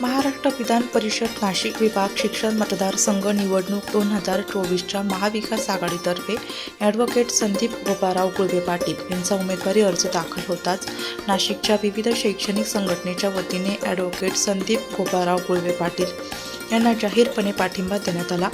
महाराष्ट्र विधान परिषद नाशिक विभाग शिक्षण मतदारसंघ निवडणूक दोन हजार चोवीसच्या महाविकास आघाडीतर्फे ॲडव्होकेट संदीप गोपाराव गुळवे पाटील यांचा उमेदवारी अर्ज दाखल होताच नाशिकच्या विविध शैक्षणिक संघटनेच्या वतीने ॲडव्होकेट संदीप गोपाराव गुळवे पाटील यांना जाहीरपणे पाठिंबा देण्यात आला.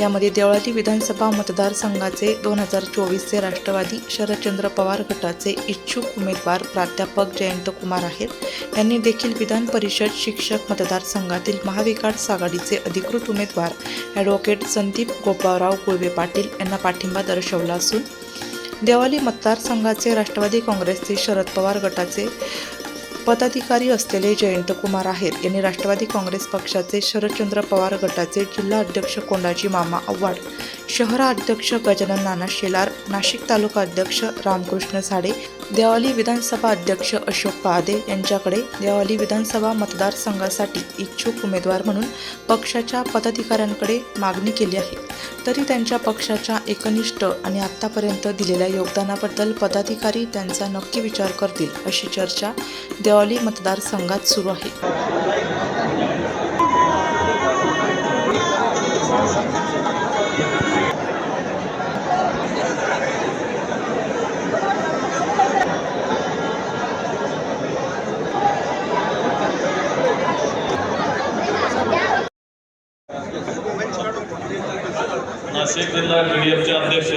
यामध्ये देवळाली विधानसभा मतदारसंघाचे दोन हजार चोवीसचे राष्ट्रवादी शरदचंद्र पवार गटाचे इच्छुक उमेदवार प्राध्यापक जयंत कुमार आहेत. यांनी देखील विधान परिषद शिक्षक मतदारसंघातील महाविकास आघाडीचे अधिकृत उमेदवार ॲडव्होकेट संदीप गोपाळराव कुळवे पाटील यांना पाठिंबा दर्शवला असून देवाली मतदारसंघाचे राष्ट्रवादी काँग्रेसचे शरद पवार गटाचे पदाधिकारी असलेले जयंत कुमार आहेर यांनी राष्ट्रवादी काँग्रेस पक्षाचे शरदचंद्र पवार गटाचे जिल्हा अध्यक्ष कोंडाजी मामा आव्हाड शहराध्यक्ष गजानन नाना शेलार नाशिक तालुका अध्यक्ष रामकृष्ण झाडे देवाली विधानसभा अध्यक्ष अशोक पहादे यांच्याकडे देवाली विधानसभा मतदारसंघासाठी इच्छुक उमेदवार म्हणून पक्षाच्या पदाधिकाऱ्यांकडे मागणी केली आहे. तरी त्यांच्या पक्षाच्या एकनिष्ठ आणि आत्तापर्यंत दिलेल्या योगदानाबद्दल पदाधिकारी त्यांचा नक्की विचार करतील अशी चर्चा देवाली मतदारसंघात सुरू आहे. नाशिक जिल्हा टीडीएफचे अध्यक्ष.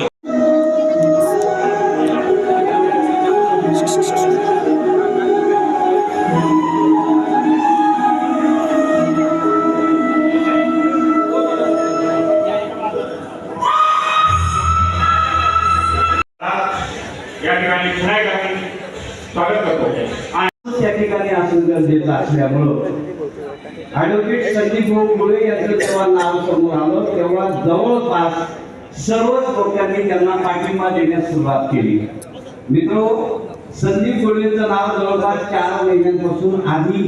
स्वागत करतो. आणि त्या ठिकाणी असणं गरजेचं असल्यामुळं ऍडव्होकेट संदीप भाऊ मुळे यांचं जेव्हा नाव समोर आलं तेव्हा जवळपास सर्वच लोकांनी त्यांना पाठिंबा देण्यास सुरुवात केली. मित्रो संदीप गोळेचं नाव जवळपास चार महिन्यांपासून आधी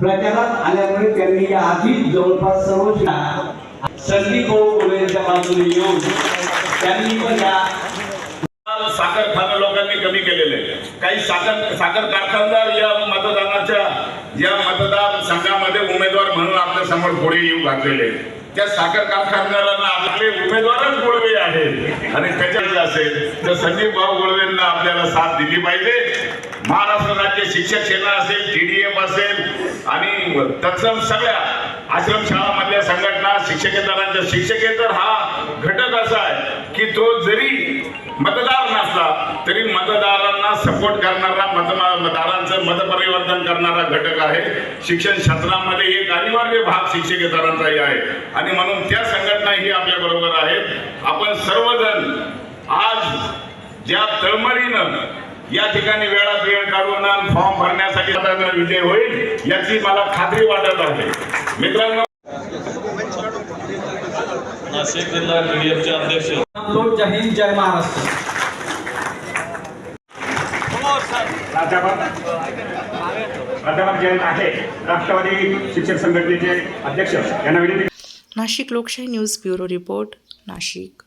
प्रचारात आल्यामुळे त्यांनी या आधीच जवळपास सर्व संदीप भाऊ गोळेच्या बाजूने येऊन त्यांनी पण या साखर खाणं लोकांनी कमी केलेले काही साखर साखर कारखानदार या मतदानाच्या या मतदार संघामध्ये उमेदवार म्हणून आपल्यासमोर पुढे येऊ घातलेले त्या साखर कारखानदारांना आपले उमेदवारच गोळवे आहेत. आणि त्याच्यात असेल तर संदीप भाऊ गोळवेंना आपल्याला साथ दिली पाहिजे. महाराष्ट्र राज्य शिक्षक सेना असेल टीडीएफ असेल आणि तत्सम सगळ्या आश्रमशाळामधल्या संघटना शिक्षकेतरांच्या शिक्षकेतर हा घटक असा आहे की तो जरी मतदार नसला तरी मतदारांना सपोर्ट करणारा मतदारांचं मतपरिवर्तन करणारा घटक आहे. शिक्षण शास्त्रामध्ये एक अनिवार्य भाग शिक्षकेतरांचाही आहे. आणि म्हणून त्या संघटनाही आपल्या बरोबर आहेत. आपण सर्वजण आज ज्या तळमळीनं या ठिकाणी वेळात वेळ काढून फॉर्म भरण्यासाठी विजय होईल याची मला खात्री वाटत आहे. मित्रांनो नाशिक जिल्हा अध्यक्ष तो जय हिंद जय महाराष्ट्र. शिक्षक संघटनेचे अध्यक्ष यांना विनंती नाशिक लोकशाही न्यूज ब्युरो रिपोर्ट नाशिक.